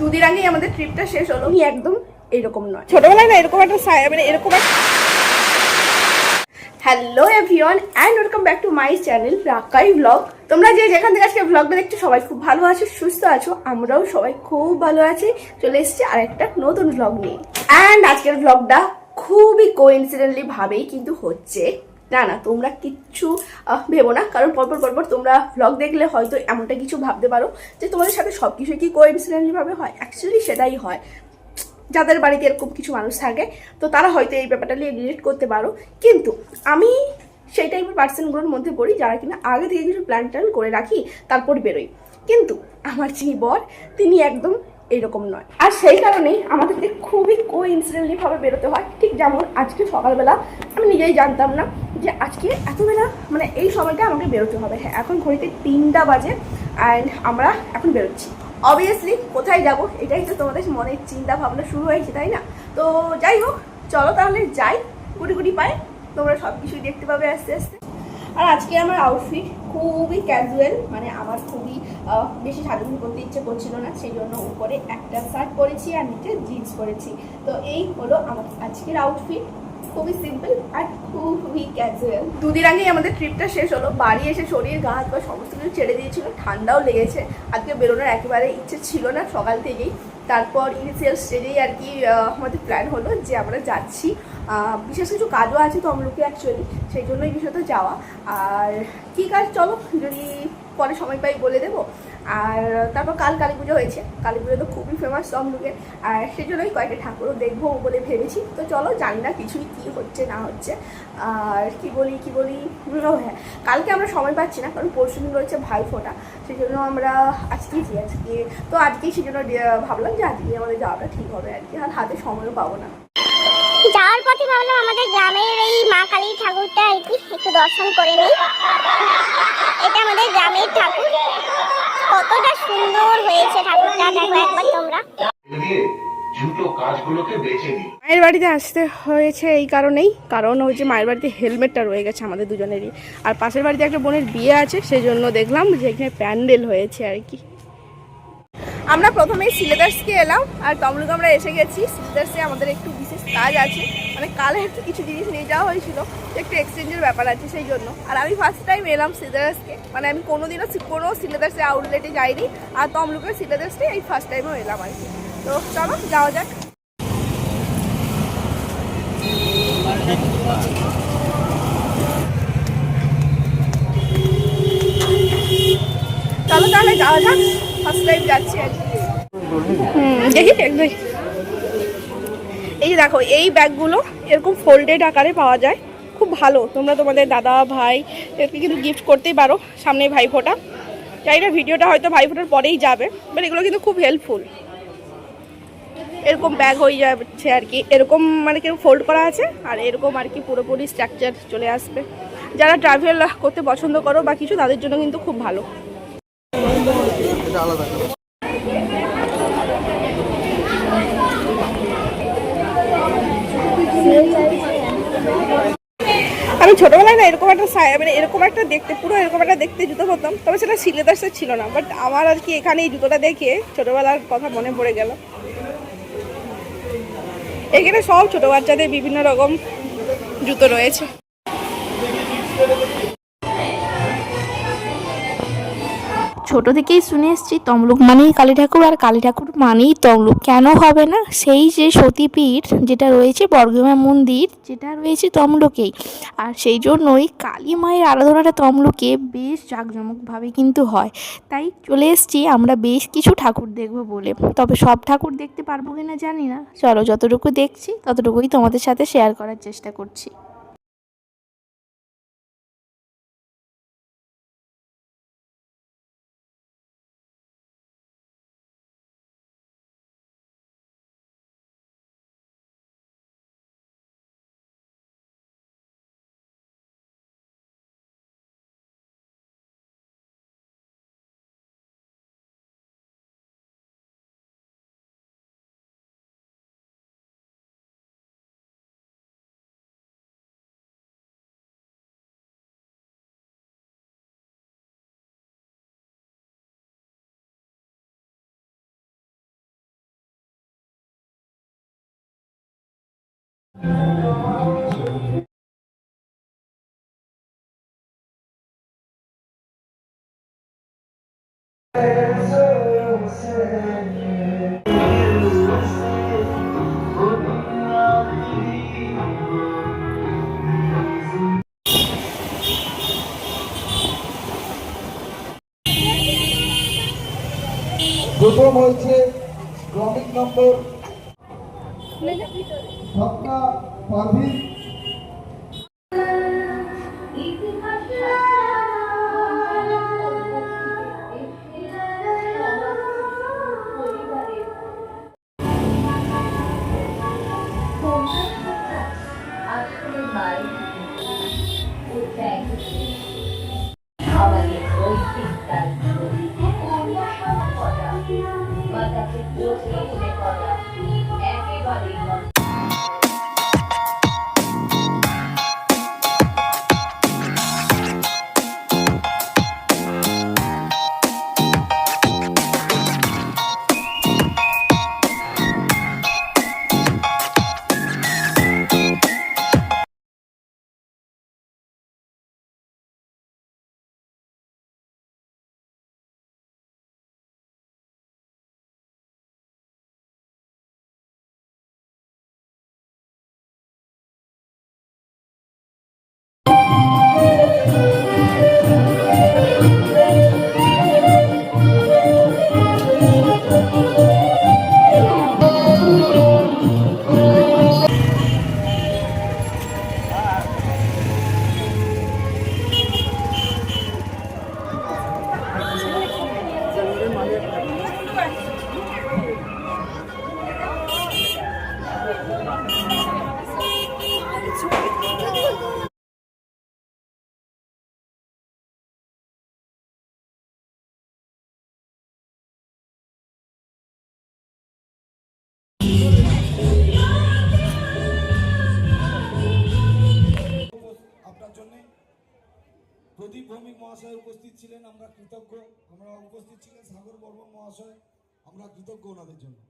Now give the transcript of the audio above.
দুদিন আগেই আমাদের ট্রিপটা শেষ হলো। আমি একদম এরকম নয়। ছোটবেলায় না এরকম একটা মানে এরকম একটা hello everyone and welcome back to my channel Rakai vlog তোমরা যে যেখান থেকে আজকে ব্লগটা দেখছ সবাই খুব ভালো আছো সুস্থ আছো আমরাও সবাই খুব ভালো আছি। চলে এসেছি আর একটা নতুন ব্লগ নিয়ে। অ্যান্ড আজকের ব্লগটা খুবই কোইন্সিডেন্টলি ভাবেই কিন্তু হচ্ছে না না, তোমরা কিচ্ছু ভেবো না। কারণ পরপর পরপর তোমরা ব্লগ দেখলে হয়তো এমনটা কিছু ভাবতে পারো যে তোমাদের সাথে সব কিছুই কি কোইন্সিডেন্টলি ভাবে হয়? অ্যাকচুয়ালি সেটাই হয়। যাদের বাড়িতে এরকম কিছু মানুষ থাকে, তো তারা হয়তো এই ব্যাপারটা নিয়ে রিলেট করতে পারো। কিন্তু আমি সেই টাইপের পার্সনগুলোর মধ্যে পড়ি যারা কিনা আগে থেকে কিছু প্ল্যান ট্যান করে রাখি, তারপর বেরোই। কিন্তু আমার যিনি বর, তিনি একদম এইরকম নয়। আর সেই কারণেই আমাদেরকে খুবই কো ভাবে বেরোতে হয়। ঠিক যেমন আজকে সকালবেলা আমি নিজেই জানতাম না যে আজকে এতবেলা মানে এই সময়টা আমাকে বেরোতে হবে। হ্যাঁ এখন ঘড়িতে তিনটা বাজে অ্যান্ড আমরা এখন বেরোচ্ছি। অবভিয়াসলি কোথায় যাব এটাই তো তোমাদের মনের চিন্তা ভাবনা শুরু হয়েছে, তাই না? তো যাই হোক, চলো তাহলে যাই। গুটি গুটি পায়ে। তোমরা সব কিছুই দেখতে পাবে আস্তে আস্তে। আর আজকে আমার আউটফিট খুবই ক্যাজুয়াল মানে আমার খুবই বেশি সাজুগুজু করতে ইচ্ছে করছিল না সেই জন্য উপরে একটা শার্ট পরেছি আর নিচে জিন্স পরেছি। তো এই হলো আমার আজকের আউটফিট খুবই সিম্পল আর খুবই ক্যাজুয়াল দুদিন আগেই আমাদের ট্রিপটা শেষ হলো। বাড়ি এসে শরীর, গা, হাত, পা সমস্ত কিছু ছেড়ে দিয়েছিল। ঠান্ডাও লেগেছে। আজকে বেরোনোর একেবারে ইচ্ছে ছিল না সকাল থেকেই। তারপর ইনিশিয়াল স্টেজেই আর কি আমাদের প্ল্যান হলো যে আমরা যাচ্ছি। বিশেষ কিছু কাজও আছে তমলুকে অ্যাকচুয়ালি সেই জন্যই বিষয়ত যাওয়া। আর কি কাজ, চলো, যদি পরে সময় পাই বলে দেবো। আর তারপর কাল কালী পুজো হয়েছে। কালী পুজো তো খুবই ফেমাস তমলুকে আর সেই জন্যই কয়েকটা ঠাকুরও দেখব বলে ভেবেছি। তো চলো, জানি না কিছুই কি হচ্ছে, না হচ্ছে। আর কি বলি কি বলি? ও হ্যাঁ কালকে আমরা সময় পাচ্ছি না, কারণ পরশু দিন রয়েছে ভাই ফোটা। সেই জন্য আমরা আজকেই যাই আজকে তো আজকেই সেই জন্য ভাবলাম যে আজকে আমাদের যাওয়াটা ঠিক হবে আর কি। আর হাতে সময়ও পাবো না। যাওয়ার পথে ভাবলাম আমাদের গ্রামের এই মা কালী ঠাকুরটা একটু দর্শন করে নিই। এটা আমাদের গ্রামের ঠাকুর। কতটা সুন্দর হয়েছে ঠাকুরটা দেখো একবার তোমরা। মায়ের বাড়িতে আসতে হয়েছে এই কারণেই কারণ হচ্ছে মায়ের বাড়িতে হেলমেটটা রয়ে গেছে আমাদের দুজনেরই। আর পাশের বাড়িতে একটা বোনের বিয়ে আছে সেই জন্য দেখলাম যে এখানে প্যান্ডেল হয়েছে আর কি। আমরা প্রথমে সিলেদার্সকে এলাম আর তমলুক আমরা এসে গেছি। সিলেদার্সে আমাদের একটু বিশেষ কাজ আছে। মানে কালে একটু কিছু জিনিস নিয়ে যাওয়া হয়েছিল একটু এক্সচেঞ্জের ব্যাপার আছে সেই জন্য। আর আমি ফার্স্ট টাইম এলাম সিলেদার্সকে মানে আমি কোনোদিনও কোনো সিলেদার্সে আউটলেটে যাইনি আর তমলুকের সিলেদার্সে এই ফার্স্ট টাইমও এলাম আর কি। তো চলো যাওয়া যাক। চলো তাহলে যাওয়া যাক ফার্স্ট টাইম যাচ্ছি আর কি। হুম দেখি একদম এই দেখো, এই ব্যাগগুলো এরকম ফোল্ডেড আকারে পাওয়া যায়। খুব ভালো। তোমরা তোমাদের দাদা, ভাই, এদেরকে কিন্তু গিফট করতেই পারো সামনে ভাই ফোটা জানি না, ভিডিওটা হয়তো ভাই ফোটার পরেই যাবে বাট এগুলো কিন্তু খুব হেল্পফুল এরকম ব্যাগ হয়ে যাচ্ছে আর কি। এরকম মানে কেউ ফোল্ড করা আছে, আর এরকম আর কি পুরোপুরি স্ট্রাকচার চলে আসবে। যারা ট্রাভেল করতে পছন্দ করো বা কিছু, তাদের জন্য কিন্তু খুব ভালো। ছোটবেলায় না এরকম একটা মানে এরকম একটা দেখতে, পুরো এরকম একটা দেখতে জুতো পরতাম তবে সেটা সিলেদার্সের ছিল না। বাট আমার আর কি এখানে এই জুতোটা দেখে ছোটবেলার কথা মনে পড়ে গেল। এখানে সব ছোট বাচ্চাদের বিভিন্ন রকম জুতো রয়েছে। ছোট থেকেই শুনে এসেছি তমলুক মানেই কালী ঠাকুর আর কালী ঠাকুর মানেই তমলুক। কেন হবে না? সেই যে সতীপীঠ যেটা রয়েছে, বর্গমা মন্দির, যেটা রয়েছে তমলুকেই। আর সেই জন্যই কালী মায়ের আরাধনাটা তমলুকে বেশ জাঁকজমকভাবে কিন্তু হয়। তাই চলে এসেছি আমরা বেশ কিছু ঠাকুর দেখব বলে। তবে সব ঠাকুর দেখতে পারব কিনা জানি না। চলো যতটুকু দেখছি, ততটুকুই তোমাদের সাথে শেয়ার করার চেষ্টা করছি। প্রথম হয়েছে ক্রমিক নম্বর। স্বপ্না পারভিন তাকে বোঝে একেবারেই মহাশয় উপস্থিত ছিলেন, আমরা কৃতজ্ঞ। আমরা উপস্থিত ছিলেন সাগর বর্মন মহাশয়। আমরা কৃতজ্ঞ ওনাদের জন্য।